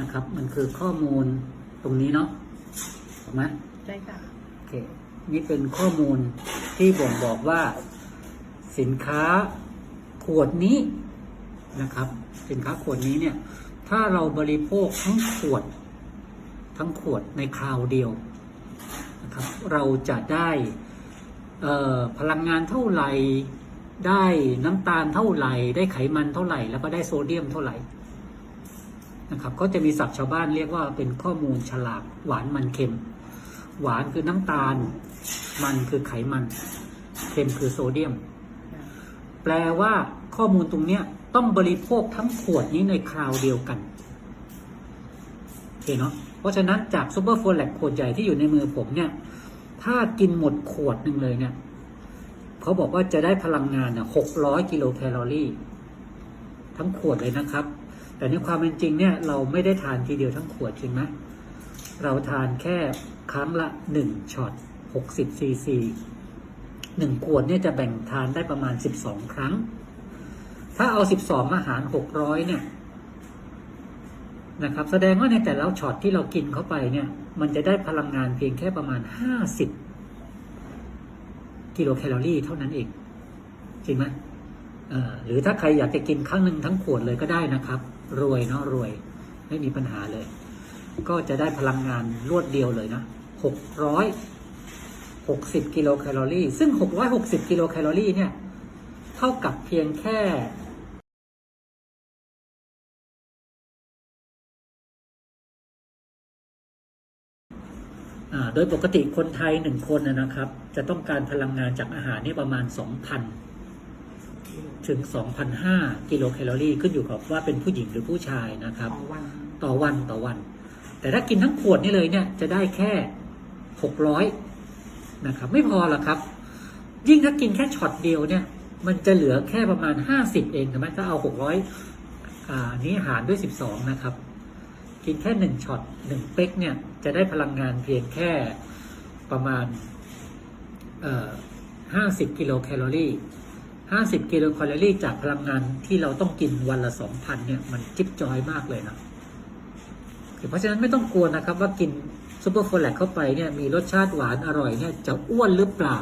นะครับ มันคือข้อมูลตรงนี้เนาะถูกไหมใช่ค่ะโอเคนี่เป็นข้อมูลที่บ่งบอกว่า สินค้าขวดนี้นะครับ สินค้าขวดนี้เนี่ย ถ้าเราบริโภคทั้งขวด ทั้งขวดในคราวเดียวนะครับ เราจะได้เอ่อพลังงานเท่าไหร่ ได้น้ำตาลเท่าไหร่ ได้ไขมันเท่าไหร่ แล้วก็ได้โซเดียมเท่าไหร่ นะครับก็จะมีศัพท์ชาวบ้านเรียกว่าเป็นข้อมูลฉลากหวานมันเค็ม หวานคือน้ำตาล มันคือไขมัน เค็มคือโซเดียม แปลว่าข้อมูลตรงเนี้ยต้องบริโภคทั้งขวดนี้ในคราวเดียวกันโอเคเนาะเพราะฉะนั้นจากซูเปอร์โฟลแลกขวดใหญ่ที่อยู่ในมือผมเนี่ย ถ้ากินหมดขวดหนึ่งเลยเนี่ยเขาบอกว่าจะได้พลังงานหกร้อยกิโลแคลอรี่ ทั้งขวดเลยนะครับ แต่ในความเป็นจริงเนี่ยเราไม่ได้ทานทีเดียวทั้งขวดจริงไหมเราทานแค่ครั้งละหนึ่งช็อตหกสิบซีซีหนึ่งขวดเนี่ยจะแบ่งทานได้ประมาณสิบสองครั้ง ถ้าเอาสิบสองอาหารหกร้อยเนี่ยนะครับ แสดงว่าในแต่ละช็อตที่เรากินเข้าไปเนี่ย มันจะได้พลังงานเพียงแค่ประมาณห้าสิบกิโลแคลอรี่เท่านั้นเอง จริงไหมหรือถ้าใครอยากจะกินครั้งหนึ่งทั้งขวดเลยก็ได้นะครับ รวยเนาะรวย ไม่มีปัญหาเลย ก็จะได้พลังงานรวดเดียวเลยนะหกร้อยหกสิบกิโลแคลอรี่ ซึ่งหกร้อยหกสิบกิโลแคลอรี่เนี่ย เท่ากับเพียงแค่โดยปกติคนไทยหนึ่งคนนะครับ จะต้องการพลังงานจากอาหารเนี่ยประมาณสองพัน ถึงสองพันห้ากิโลแคลอรี่ขึ้นอยู่กับว่าเป็นผู้หญิงหรือผู้ชายนะครับ ต่อวันต่อวันต่อวัน แต่ถ้ากินทั้งขวดนี่เลยเนี่ยจะได้แค่หกร้อยนะครับ ไม่พอหรอกครับ ยิ่งถ้ากินแค่ช็อตเดียวเนี่ย มันจะเหลือแค่ประมาณห้าสิบเองถูกไหมถ้าเอาหกร้อยอ่านี้หารด้วยสิบสองนะครับ กินแค่หนึ่งช็อตหนึ่งเป๊กเนี่ยจะได้พลังงานเพียงแค่ประมาณเอ่อห้าสิบกิโลแคลอรี่ ห้าสิบกิโลแคลอรี่จากพลังงานที่เราต้องกินวันละสองพันเนี่ยมันจิ๊บจอยมากเลยนะเพราะฉะนั้นไม่ต้องกลัวนะครับว่ากินซูเปอร์โฟลแลกเข้าไปเนี่ยมีรสชาติหวานอร่อยเนี่ยจะอ้วนหรือเปล่า